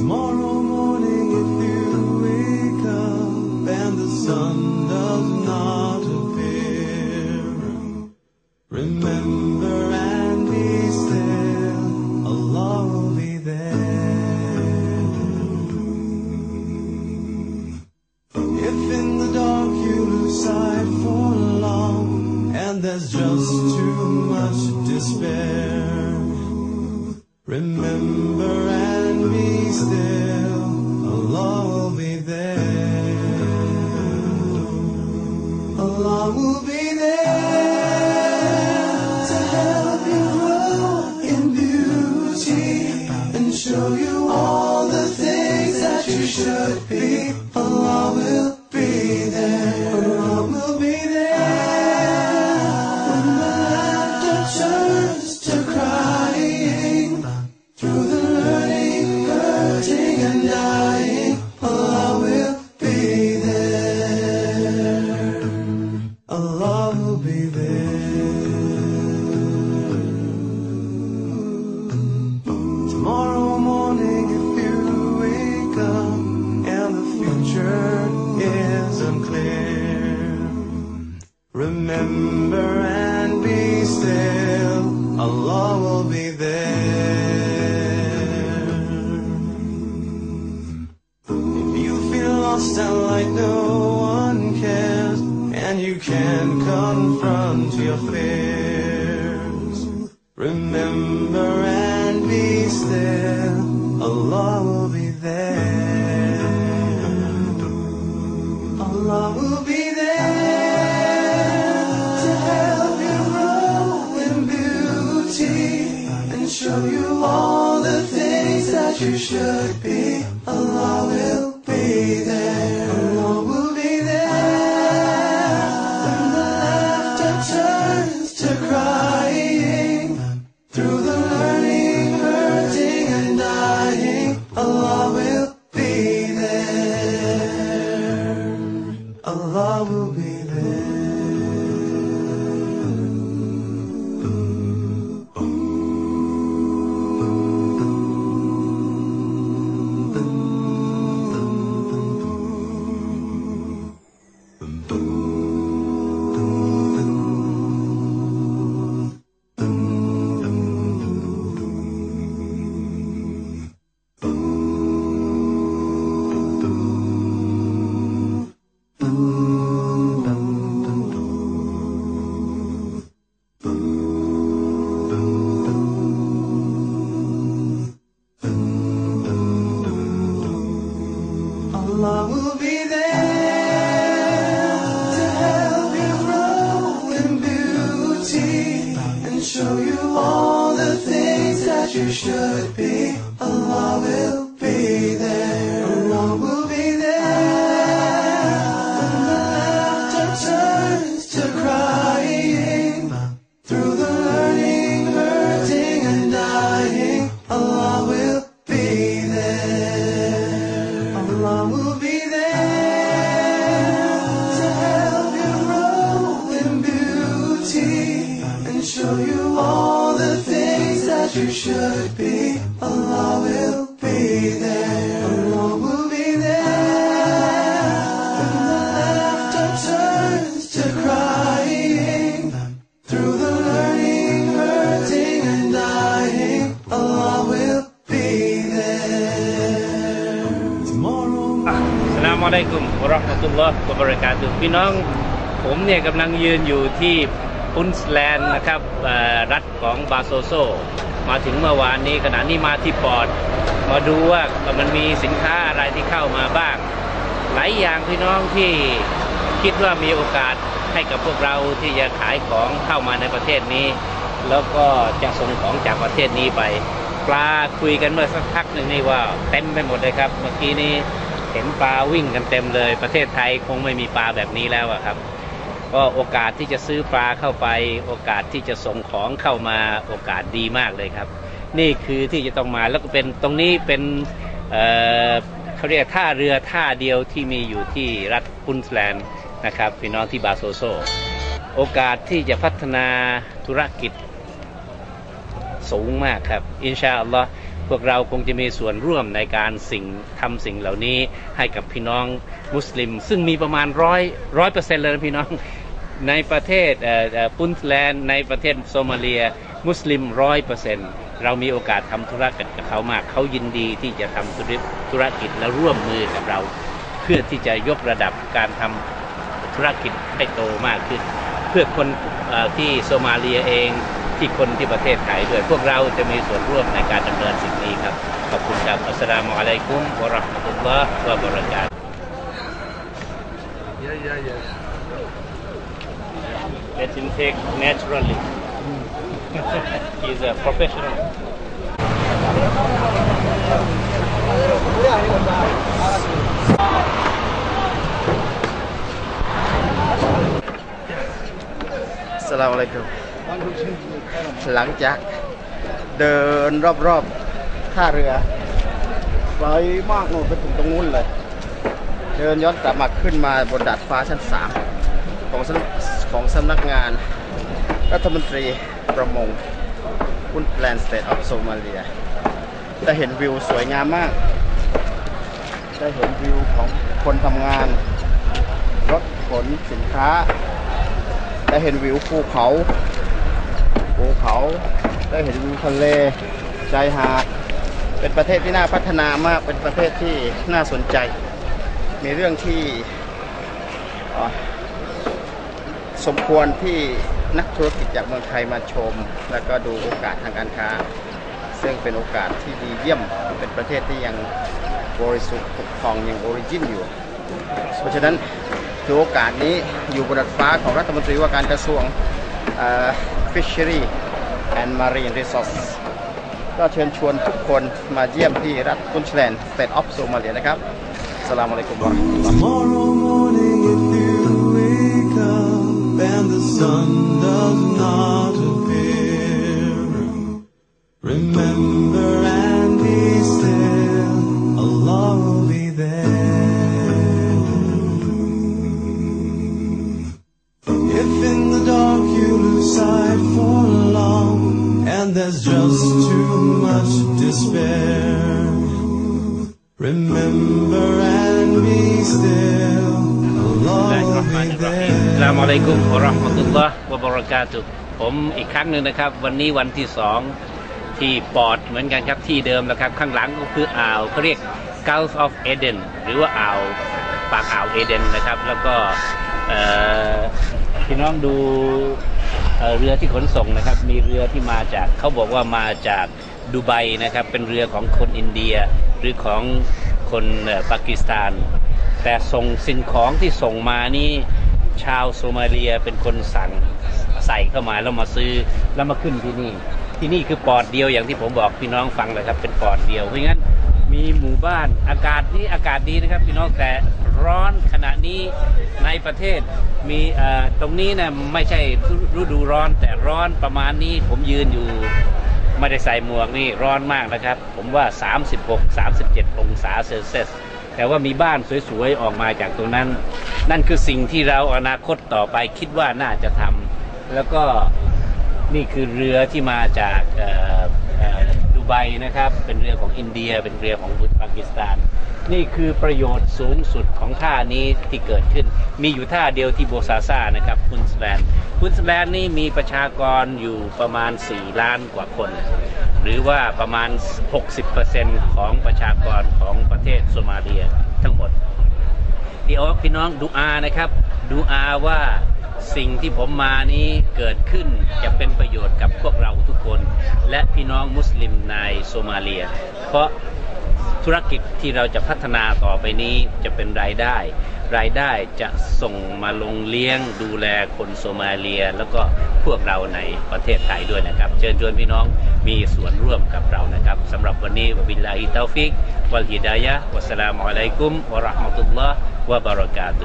Tomorrow morning, if you wake up and the sun does not appear, remember Allah will be there to help you grow in beauty and show you show you all the things that you should be. Allah will be there. Should be. Allah will you should be. Allah will be there. Allah will be there when the laughter turns to crying. Through the learning, hurting and dying, Allah will be there. Tomorrow สลามอะลัยกุมวะเราะห์มะตุลลอฮ์วะบะเราะกาตุฮ์พี่น้อง ผมเนี่ยกำลังยืนอยู่ที่พุนสแลนด์นะครับเอ่อรัฐของบาโซโซ มาถึงเมื่อวานนี้ขณะนี้มาที่ปอร์ตมาดูว่ามันมีสินค้าอะไรที่เข้ามาบ้าง หลายอย่างพี่น้องที่คิดว่ามีโอกาสให้กับพวกเราที่จะขายของเข้ามาในประเทศนี้ แล้วก็จะส่งของจากประเทศนี้ไป ปลาคุยกันเมื่อสักพักหนึ่งนี่ว่าเต็มไปหมดเลยครับ เมื่อกี้นี้เห็นปลาวิ่งกันเต็มเลย ประเทศไทยคงไม่มีปลาแบบนี้แล้วครับ ก็โอกาสที่จะซื้อปลาเข้าไป โอกาสที่จะส่งของเข้ามาโอกาสดีมากเลยครับ นี่คือที่จะต้องมาแล้วก็เป็นตรงนี้เป็นเเขาเรียกท่าเรือท่าเดียวที่มีอยู่ที่รัฐพุนสแลนด์นะครับพี่น้องที่บาโซโซ โอกาสที่จะพัฒนาธุรกิจสูงมากครับ อินชาอัลลอฮ์พวกเราคงจะมีส่วนร่วมในการสิ่งทำสิ่งเหล่านี้ให้กับพี่น้องมุสลิม ซึ่งมีประมาณร้อยร้อยเปอร์เซ็นต์เลยนะพี่น้อง ในประเทศปุนแลนด์ในประเทศโซมาเลีย มุสลิมร้อยเปอร์เซ็นต์เรามีโอกาสทำธุรกิจกับเขามาก เขายินดีที่จะทำธุรธุรกิจและร่วมมือกับเรา เพื่อที่จะยกระดับการทำธุรกิจให้โตมากขึ้น เพื่อคนอที่โซมาเลียเองที่คนที่ประเทศไทยด้วยพวกเราจะมีส่วนร่วมในการดำเนินสิ่งนี้ครับ ขอบคุณครับอัสสลามุอะลัยกุมวะราะห์มะตุลลอฮ์วะบะเราะกาตุ Yeah, yeah, yeah. Let him take naturally. He's a professional. สลามอะลัยกุมหลังจากเดินรอบๆท่าเรือไกลมากโน่นไปถึงตรงนู้นเลย เดินย้อนกลับมาขึ้นมาบนดาดฟ้าชั้น3ของสำ ของสำนักงานรัฐมนตรีประมงพุนแลนสเตทออฟโซมาเลียได้เห็นวิวสวยงามมากได้เห็นวิวของคนทำงาน รถขนสินค้าได้เห็นวิวภูเขาภูเขาได้เห็นวิวทะเลชายหาดเป็นประเทศที่น่าพัฒนามากเป็นประเทศที่น่าสนใจ มีเรื่องที่เอ่อ สมควรที่นักธุรกิจจากเมืองไทยมาชม แล้วก็ดูโอกาสทางการค้า ซึ่งเป็นโอกาสที่ดีเยี่ยมเป็นประเทศที่ยังบริสุทธิ์ผุดพองยังโอริจินอยู่ เพราะฉะนั้นถือโอกาสนี้อยู่บนดาดฟ้าของรัฐมนตรีว่าการกระทรวง Fishery and Marine Resources ก็เชิญชวนทุกคนมาเยี่ยมที่รัฐพุนชแลนด์ State of Somalia นะครับสลามอะลัยกุมวะ sun does not appear, remember and be still, Allah will be there. If in the dark you lose sight for long, and there's just too much despair. Remember and be still. Allah will be อั there. สลามุอะลัยกุมวะเราะห์มะตุลลอฮ์วะบรกาตุกผมอีกครั้งหนึ่งนะครับ วันนี้วันที่สองที่ปอดเหมือนกันครับที่เดิมนะครับ ข้างหลังก็คืออ่าวเขาเรียก Gulf of Eden หรือว่าอ่าวปากอ่าวเอเดนนะครับ แล้วก็พี่น้องดูเเรือที่ขนส่งนะครับ มีเรือที่มาจากเขาบอกว่ามาจากดูไบนะครับ เป็นเรือของคนอินเดีย หรือของคนปากีสถาน แต่ส่งสิ่งของที่ส่งมานี่ชาวโซมาเลียเป็นคนสั่งใส่เข้ามาแล้วมาซื้อแล้วมาขึ้นที่นี่ ที่นี่คือปอดเดียวอย่างที่ผมบอกพี่น้องฟังเลยครับ เป็นปอดเดียวเพราะงั้นมีหมู่บ้านอากาศนี่อากาศดีนะครับพี่น้องแต่ร้อนขณะนี้ในประเทศมีเอ่อตรงนี้นะไม่ใช่ฤดูร้อนแต่ร้อนประมาณนี้ผมยืนอยู่ไม่ได้ใส่หมวกนี่ร้อนมากนะครับ ผมว่า 36 37 องศาเซลเซียส แต่ว่ามีบ้านสวยๆออกมาจากตรงนั้น นั่นคือสิ่งที่เราอนาคตต่อไปคิดว่าน่าจะทำแล้วก็นี่คือเรือที่มาจากอ่อเอ่อดูไบนะครับ เป็นเรือของอินเดีย เป็นเรือของปากีสถาน นี่คือประโยชน์สูงสุดของท่านี้ที่เกิดขึ้น มีอยู่ท่าเดียวที่โบซาซานะครับคุนสแลนคุนสแลนนี่มีประชากรอยู่ประมาณ 4 ล้านกว่าคน หรือว่าประมาณ 60%ของประชากรของประเทศโซมาเลียทั้งหมดพี่ออกพี่น้องดูอานะครับ ดูอาว่าสิ่งที่ผมมานี้เกิดขึ้นจะเป็นประโยชน์กับพวกเราทุกคน และพี่น้องมุสลิมในโซมาเลีย เพราะธุรกิจที่เราจะพัฒนาต่อไปนี้จะเป็นรายได้ รายได้จะส่งมาลงเลี้ยงดูแลคนโซมาเลีย แล้วก็พวกเราในประเทศไทยด้วยนะครับ เชิญชวนพี่น้อง มีส่วนร่วมกับเรานะครับสำหรับวันนี้วบิลลาฮิตาฟิกวัลฮิดายะวัสสลามุอะลัยกุมวะราะห์มะตุลลอฮ์วะบะเราะกาตุ